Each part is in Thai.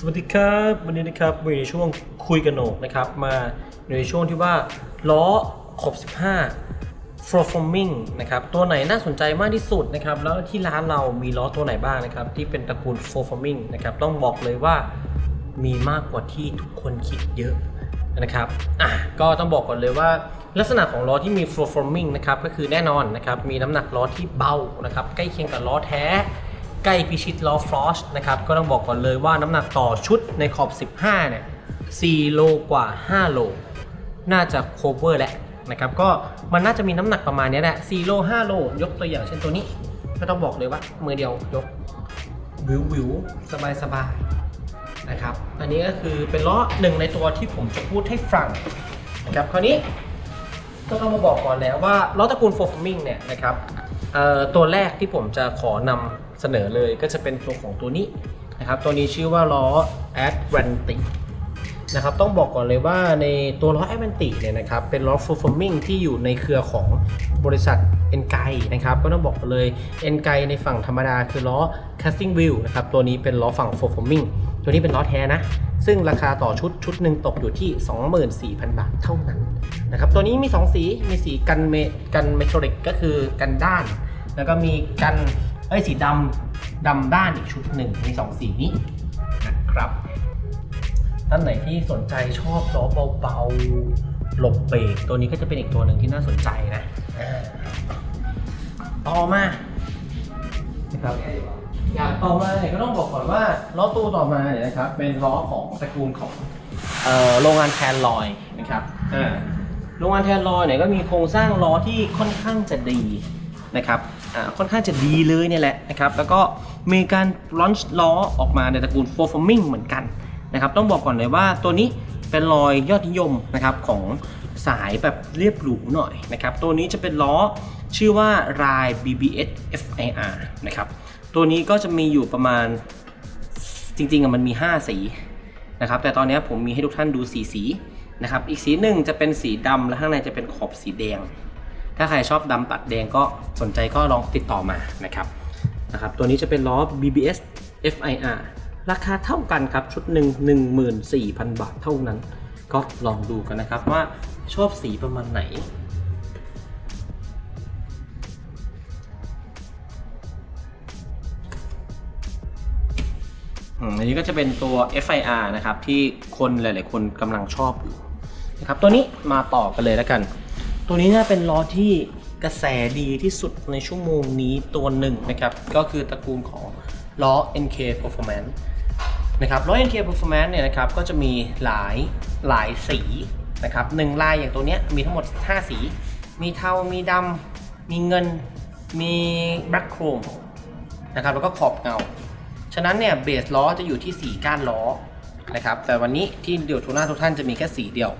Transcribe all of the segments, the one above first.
สวัสดีครับวันนี้นะครับอยู่ในช่วงคุยกันโหนกนะครับมาในช่วงที่ว่าล้อขอบ 15 performing นะครับตัวไหนน่าสนใจมากที่สุดนะครับแล้วที่ร้านเรามีล้อตัวไหนบ้างนะครับที่เป็นตระกูล performing นะครับต้องบอกเลยว่ามีมากกว่าที่ทุกคนคิดเยอะนะครับอะก็ต้องบอกก่อนเลยว่าลักษณะของล้อที่มี performing นะครับก็คือแน่นอนนะครับมีน้ำหนักล้อที่เบานะครับใกล้เคียงกับล้อแท้ ใกล้พิชิตล้อฟรอชนะครับก็ต้องบอกก่อนเลยว่าน้ำหนักต่อชุดในขอบ 15 เนี่ย 4 โลกว่า 5 โล น่าจะโคเวอร์แล้วนะครับก็มันน่าจะมีน้ำหนักประมาณนี้แหละ 4 โล 5 โล ยกตัวอย่างเช่นตัวนี้ ก็ต้องบอกเลยว่ามือเดียวยกวิววิวสบายสบายๆนะครับอันนี้ก็คือเป็นล้อหนึ่งในตัวที่ผมจะพูดให้ฟังนะครับคราวนี้ก็ต้องมาบอกก่อนแล้วว่าล้อตระกูล performing เนี่ยนะครับตัวแรกที่ผมจะขอนำ เสนอเลยก็จะเป็นตัวของตัวนี้นะครับตัวนี้ชื่อว่าล้อ Atlantic นะครับต้องบอกก่อนเลยว่าในตัวล้อ Atlantic เนี่ยนะครับเป็นล้อ performing ที่อยู่ในเครือของบริษัท e n g a i นะครับก็ต้องบอกเลย e n g a i ในฝั่งธรรมดาคือล้อ casting wheel นะครับตัวนี้เป็นล้อฝั่ง performing ตัวนี้เป็นล้อแท้นะ ซึ่งราคาต่อชุดชุดหนึ่งตกอยู่ที่ 24,000 บาทเท่านั้นนะครับตัวนี้มี 2 สีมีสีกันเมกันเมทัลลิกก็คือกันด้าน แล้วก็มีกัน เอ้ยสีดำดำด้านอีกชุดหนึ่งมี2สีนี้นะครับท่านไหนที่สนใจชอบล้อเบาๆหลบเบรกตัวนี้ก็จะเป็นอีกตัวหนึ่งที่น่าสนใจนะต่อมานะครับอย่างต่อมาเนี่ยก็ต้องบอกก่อนว่าล้อตู้ต่อมาเนี่ยนะครับเป็นล้อของตระกูลของโรงงานแทนลอยนะครับโรงงานแทนลอยเนี่ยก็มีโครงสร้างล้อที่ค่อนข้างจะดีนะครับ ค่อนข้างจะดีเลยเนี่ยแหละนะครับ แล้วก็มีการลอนช์ล้อออกมาในตระกูล performing เหมือนกันนะครับ ต้องบอกก่อนเลยว่าตัวนี้เป็นรอยยอดนิยมนะครับของสายแบบเรียบหรูหน่อยนะครับ ตัวนี้จะเป็นล้อชื่อว่า Ride BBS FIR นะครับ ตัวนี้ก็จะมีอยู่ประมาณจริงๆอะมันมี 5 สีนะครับ แต่ตอนนี้ผมมีให้ทุกท่านดูสีสีนะครับ อีกสีหนึ่งจะเป็นสีดำและข้างในจะเป็นขอบสีแดง ถ้าใครชอบดำตัดแดงก็สนใจก็ลองติดต่อมานะครับนะครับ ตัวนี้จะเป็นล้อ BBS FIR ราคาเท่ากันครับ ชุดหนึ่ง14,000 บาทเท่านั้น ก็ลองดูกันนะครับว่าชอบสีประมาณไหนอันนี้ก็จะเป็นตัว FIR นะครับ ที่คนหลาย ๆ คนกำลังชอบอยู่นะครับ ตัวนี้มาต่อกันเลยแล้วกัน ตัวนี้น่าเป็นล้อที่กระแสดีที่สุดในชั่วโมงนี้ตัวหนึ่งนะครับ ก็คือตระกูลของล้อ NK Performance นะครับล้อ NK Performance เนี่ยนะครับก็จะมีหลายหลายสีนะครับหนึ่งลายอย่างตัวเนี้ยมีทั้งหมด 5 สี มีเทา มีดำ มีเงิน มี black chrome นะครับแล้วก็ขอบเงา ฉะนั้นเนี่ยเบสล้อจะอยู่ที่ 4 ก้านล้อนะครับแต่วันนี้ที่เดี่ยวทูน่าทุกท่านจะมีแค่สีเดียว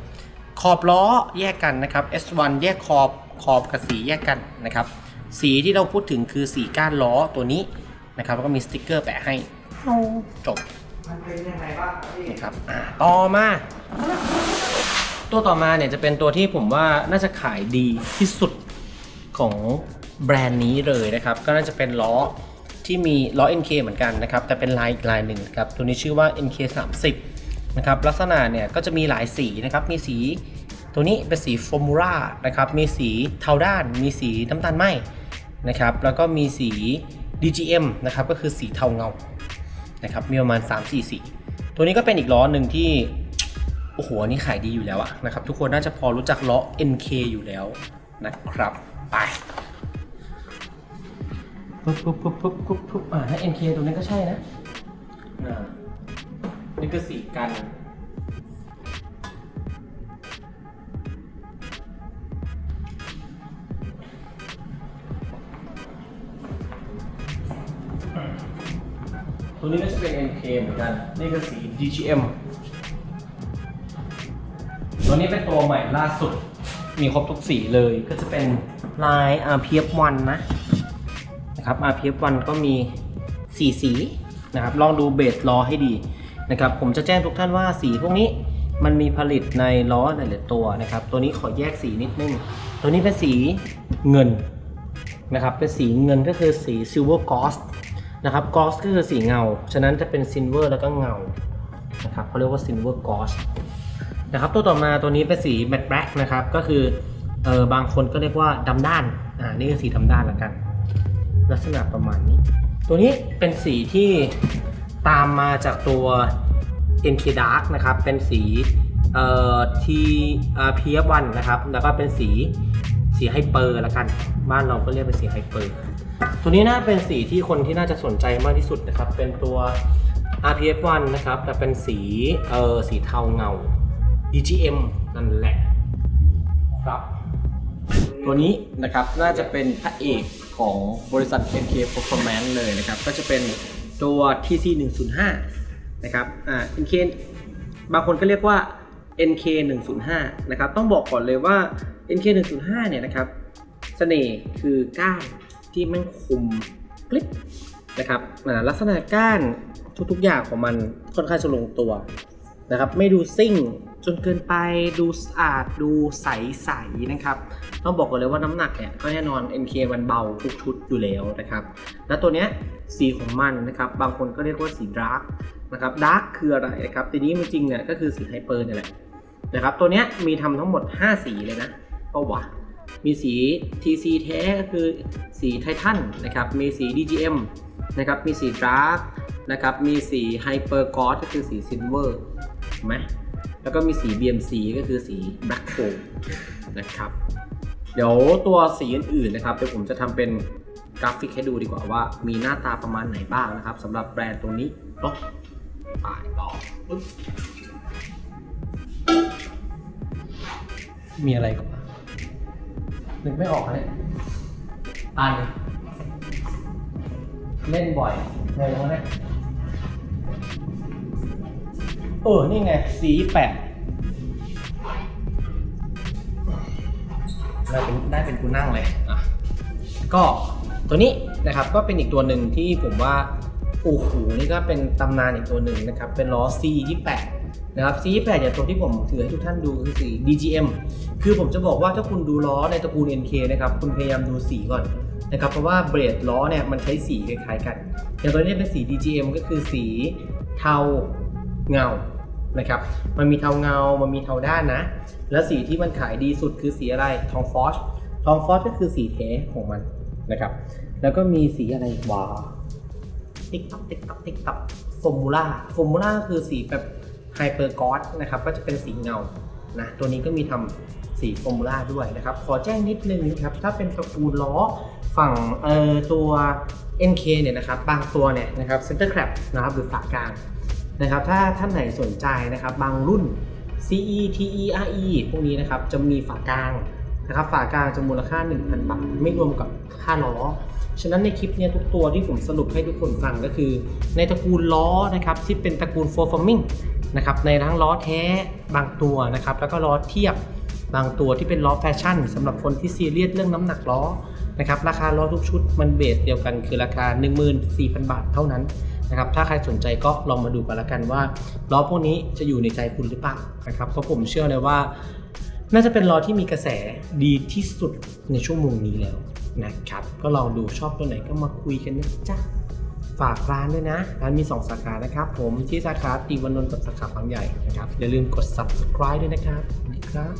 ขอบล้อแยกกันนะครับ S1 แยกขอบขอบกับสีแยกกันนะครับ สีที่เราพูดถึงคือ4ก้านล้อตัวนี้นะครับ แล้วก็มีสติกเกอร์แปะให้จบนะครับอ่าต่อมา ตัวต่อมาเนี่ยจะเป็นตัวที่ผมว่าน่าจะขายดีที่สุดของแบรนด์นี้เลยนะครับ ก็น่าจะเป็นล้อที่มีล้อ NK เหมือนกันนะครับ แต่เป็นลายอีกลายหนึ่งครับ ตัวนี้ชื่อว่า NK 30 นะครับลักษณะเนี่ยก็จะมีหลายสีนะครับมีสีตัวนี้เป็นสีฟอร์มูล่านะครับมีสีเทาด้าน มีสีน้ำตาลไหมนะครับแล้วก็มีสี DGM นะครับก็คือสีเทาเงานะครับมีประมาณ 3-4 สีตัวนี้ก็เป็นอีกล้อหนึ่งที่โอ้โหนี่ขายดีอยู่แล้วอะนะครับทุกคนน่าจะพอรู้จักล้อ NK อยู่แล้วนะครับไปปุ๊บปุ๊บปุ๊บปุ๊บปุ๊บปุ๊บอ่าถ้า NK ตัวนี้ก็ใช่นะอ่านี่คือสีกัน ตัวนี้ก็จะเป็น NK เหมือนกัน นี่คือสี DGM ตัวนี้เป็นตัวใหม่ล่าสุด มีครบทุกสีเลย ก็จะเป็นลาย RPF1 นะนะครับ RPF1 ก็มี 4 สีนะครับ ลองดูเบสล้อให้ดีนะครับ ผมจะแจ้งทุกท่านว่าสีพวกนี้มันมีผลิตในล้อหลายๆตัวนะครับ ตัวนี้ขอแยกสีนิดนึง ตัวนี้เป็นสีเงินนะครับ เป็นสีเงินก็คือสี Silver Ghost นะครับ Ghost ก็คือสีเงา ฉะนั้นจะเป็น Silver แล้วก็เงานะครับเขาเรียกว่า Silver Ghost นะครับตัวต่อมาตัวนี้เป็นสี Matte Black นะครับก็คือเออบางคนก็เรียกว่าดำด้านอ่านี่คือสีดำด้านละกัน ลักษณะประมาณนี้ ตัวนี้เป็นสีที่ตามมาจากตัว NK Dark นะครับเป็นสีเอ่อ T อ่า PF1 นะครับแล้วก็เป็นสีสีไฮเปอร์ละกัน บ้านเราก็เรียกเป็นสีไฮเปอร์ ตัวนี้น่าเป็นสีที่คนที่น่าจะสนใจมากที่สุดนะครับ เป็นตัว RPF1 นะครับ แต่เป็นสีเอ่อสีเทาเงา DGM นั่นแหละครับ ตัวนี้นะครับน่าจะเป็นพระเอกของบริษัท NK Performance เลยนะครับ ก็จะเป็นตัว TC 105นะครับอ่า NK บางคนก็เรียกว่า NK 105นะครับ ต้องบอกก่อนเลยว่า NK 105เนี่ยนะครับเสน่ห์คือก้าน ที่มันคมกริบนะครับลักษณะก้านทุกๆอย่างของมันค่อนข้างจะลงตัวนะครับไม่ดูซิ่งจนเกินไปดูสะอาดดูใสๆนะครับ ต้องบอกก่อนเลยว่าน้ำหนักเนี่ยก็แน่นอน NK มันเบาทุกชุดอยู่แล้วนะครับ แล้วตัวเนี้ยสีของมันนะครับบางคนก็เรียกว่าสีดาร์กนะครับดาร์กคืออะไรนะครับทีนี้จริงๆเนี่ยก็คือสีไฮเปอร์นี่แหละนะครับตัวเนี้ยมีทำทั้งหมด 5 สีเลยนะก็หว่า มีสี TC แท้ก็คือสีไททันนะครับ มีสี DGM นะครับ มีสี Dark นะครับ มีสี Hyper g o d ก็คือสี Silver ถูกไหมแล้วก็มีสี BMC ก็คือสี Black Gold นะครับ เดี๋ยวตัวสีอื่นๆนะครับ เดี๋ยวผมจะทำเป็นกราฟิกให้ดูดีกว่าว่ามีหน้าตาประมาณไหนบ้างนะครับสำหรับแบรนด์ตัวนี้เนาะไปต่อมีอะไรก่อน หนึกไม่ออกเลยตัน เล่นบ่อยงงไหมเออ นี่ไง สีแปดได้เป็นได้เป็นกูนั่งเลยอะก็ตัวนี้นะครับก็เป็นอีกตัวหนึ่งที่ผมว่าโอ้โหนี่ก็เป็นตำนานอีกตัวหนึ่งนะครับ เป็นล้อ C28 นะครับ C28 อย่างตัวที่ผมถือให้ทุกท่านดูคือสี DGM คือผมจะบอกว่าถ้าคุณดูล้อในตระกูล NK นะครับคุณพยายามดูสีก่อนนะครับเพราะว่าเบรดล้อเนี่ยมันใช้สีคล้ายๆกัน อย่างตัวนี้เป็นสี DGM ก็คือสีเทาเงานะครับมันมีเทาเงา มันมีเทาด้านนะ แล้วสีที่มันขายดีสุดคือสีอะไรทองฟอสทองฟอสก็คือสีแท้ของมันนะครับ แล้วก็มีสีอะไรวะติ๊กตับติ๊กตับติ๊กตับฟอร์มูล่าฟอร์มูล่าคือสีแบบ ไฮเปอร์กอสนะครับก็จะเป็นสีเงานะตัวนี้ก็มีทำสีฟอร์มูล่าด้วยนะครับ ขอแจ้งนิดนึงนะครับ ถ้าเป็นตระกูลล้อฝั่งเอ่อตัว NK เนี่ยนะครับบางตัวเนี่ยนะครับเซนเตอร์แคปนะครับหรือฝากลางนะครับ ถ้าท่านไหนสนใจนะครับ บางรุ่น CE TE RE พวกนี้นะครับจะมีฝากลางนะครับฝากลางจะมูลค่า 1,000 บาท ไม่รวมกับค่าล้อ ฉะนั้นในคลิปเนี้ยทุกตัวที่ผมสรุปให้ทุกคนฟังก็คือ ในตระกูลล้อนะครับที่เป็นตระกูล for forming นะครับในทั้งล้อแท้บางตัวนะครับแล้วก็ล้อเทียบบางตัวที่เป็นล้อแฟชั่นสำหรับคนที่ซีเรียสเรื่องน้ำหนักล้อนะครับราคาล้อทุกชุดมันเบสเดียวกันคือราคา 14,000 บาทเท่านั้นนะครับถ้าใครสนใจก็ลองมาดูกันละกันว่าล้อพวกนี้จะอยู่ในใจคุณหรือเปล่านะครับเพราะผมเชื่อเลยว่า น่าจะเป็นล้อที่มีกระแสดีที่สุดในชั่วโมงนี้แล้วนะครับก็ลองดูชอบตัวไหนก็มาคุยกันนะจ๊ะ ฝากร้านด้วยนะ ร้านมี 2 สาขานะครับ ผมที่สาขาติวันนนท์กับสาขาบางใหญ่นะครับ อย่าลืมกด subscribe ด้วยนะครับสวัสดีครับ